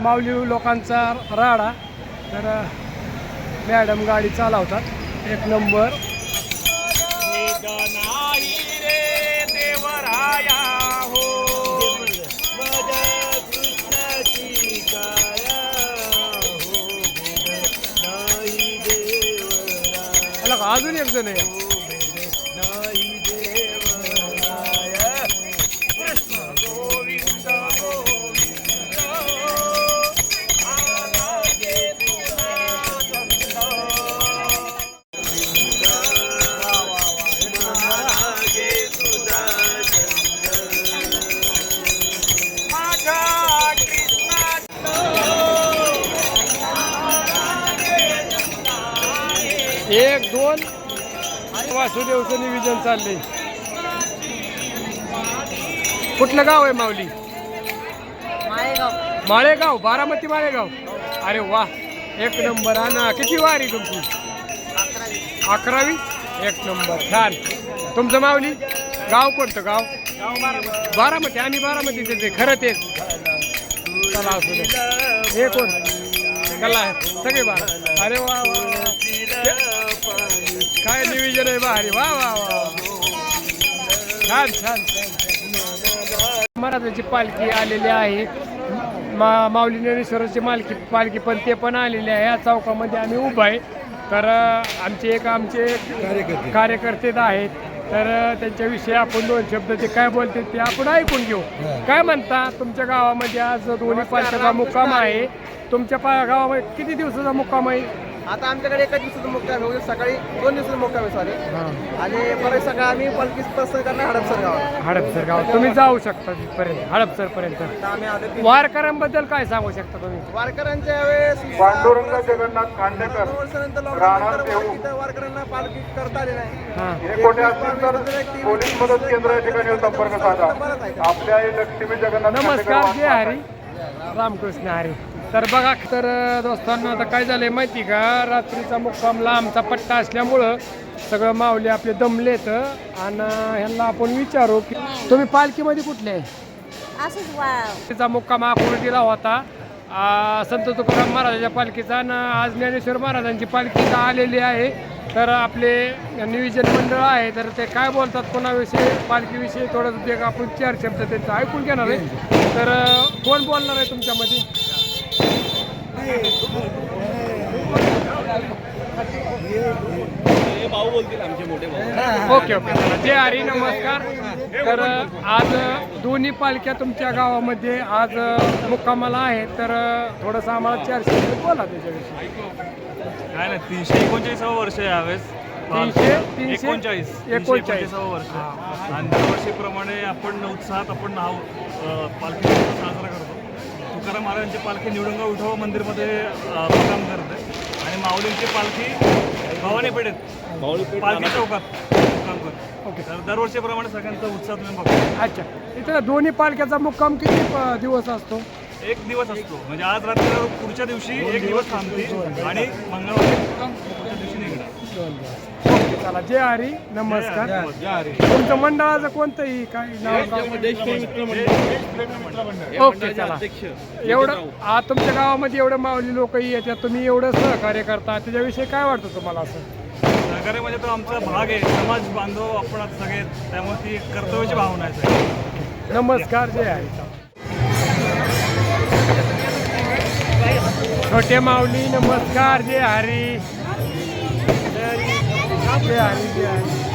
माऊली लोकांचा राडा. तर मॅडम गाडी चालवतात. एक नंबर. आला का? अजून एक जण आहे. एक दोन. वासुदेवचं नियोजन चाललंय. कुठलं गाव आहे माऊली? माळेगाव. माळेगाव बारामती माळेगाव. अरे वा एक नंबर आणि किती वारी तुमची? अकरावी. एक नंबर छान. तुमचं माऊली? गाव कोणतं गाव? बारामती. बारामती आम्ही बारामतीचे ते खरं तेच. चला असू दे. हे कोण? कला. आहे सगळे बारा. अरे वा. काय नियोजन आहे भारी. वा वा वा वा. छान छान छान महाराजांची पालखी आलेली आहे. मा माऊली ज्ञानेश्वराची मालकी पालखी पण ते पण आलेले आहे. या चौकामध्ये आम्ही उभा आहे. तर आमचे एक आमचे कार्यकर्ते. आहेत. तर त्यांच्याविषयी आपण दोन शब्द ते काय बोलते ते आपण ऐकून घेऊ. काय म्हणता तुमच्या गावामध्ये आज दोन्ही पालख्याचा मुक्काम आहे. तुमच्या पा गावामध्ये किती दिवसाचा मुक्काम आहे? आता आमच्याकडे एका दिवसाचा मुक्काम आहे. उद्या सकाळी दोन दिवसाचा मुक्काम आहे सॉरी आणि परत सकाळी आम्ही पालखी प्रस्थान करणार हडपसर गावात हडपसर गाव तुम्ही जाऊ शकता तिथपर्यंत हडपसर पर्यंत आम्ही वारकऱ्यांबद्दल काय सांगू शकता तुम्ही? वारकऱ्यांच्या वेळेस पांडुरंग जगन्नाथ खांडेकर दोन वर्षानंतर राहणार लॉकडाऊन देऊ. नंतर वारकऱ्यांना पालखी करता आली नाही. हां. हे कोणी असतील तर पोलीस मदत केंद्र या ठिकाणी संपर्क साधा. आपल्या लक्ष्मी जगन्नाथ नमस्कार जय हरी. रामकृष्ण हरी. तर बघा तर दोस्तांनो आता काय झालंय माहिती का? रात्रीचा मुक्काम लांबचा पट्टा असल्यामुळं सगळं माऊली आपले दमलेत आणि ह्यांना आपण विचारू की तुम्ही पालखीमध्ये कुठले? असंच वा तिचा मुक्काम आकुर्डीला होता. आ, संत तुकाराम महाराजांच्या पालखीचा आणि आज ज्ञानेश्वर महाराजांची पालखी इथं आलेली आहे. तर आपले नियोजन मंडळ आहे तर ते काय बोलतात कोणाविषयी पालखीविषयी थोडं ते आपण चार शब्द त्यांचं ऐकून घेणार आहे. तर अ, कोण बोलणार आहे तुमच्यामध्ये? Okay okay. चला. जय हरी नमस्कार. तर आज दोन्ही पालख्या तुमच्या गावामध्ये आज मुक्कामाला आहे तर थोडंसं आम्हाला चारशे रुपये बोला त्याच्याविषयी. काय नाही तीनशे एकोणचाळीसावं वर्ष आहे यावेळेस. तीनशे? तीनशे? एकोणचाळीस. एकोणचाळीसावं वर्ष आणि दरवर्षीप्रमाणे आपण उत्साहात आपण नाव पालखी साजरा करतो. तुकाराम महाराजांची पालखी निवडुंगा विठोबा मंदिरमध्ये मुक्काम करते आणि माऊलींची पालखी भवानी पेठेत पालखी चौकात. मुक्काम करते ओके. तर दरवर्षीप्रमाणे सगळ्यांचा उत्साह तुम्ही बघतो अच्छा. इथं दोन्ही पालख्याचा मुक्काम किती दिवस असतो? एक दिवस असतो. म्हणजे आज रात्री पुढच्या दिवशी एक दिवस थांबते आणि मंगळवारी पुढच्या दिवशी निघणार. ओके चला. जय हरी. नमस्कार. तुमचं मंडळाचं कोणतंही काही नाव गाव? ओके चला. एवढं आज तुमच्या गावामध्ये एवढं माऊली लोक येतात. तुम्ही एवढं सहकार्य करता. त्याच्याविषयी काय वाटतं तुम्हाला असं? सहकार्यामध्ये तो आमचा भाग आहे. समाज बांधव आपण सगळे त्यामुळे ती कर्तव्याची भावना आहे सगळी. नमस्कार जय आहे छोटे माऊली नमस्कार जय हरी. जय हरी जय हरी.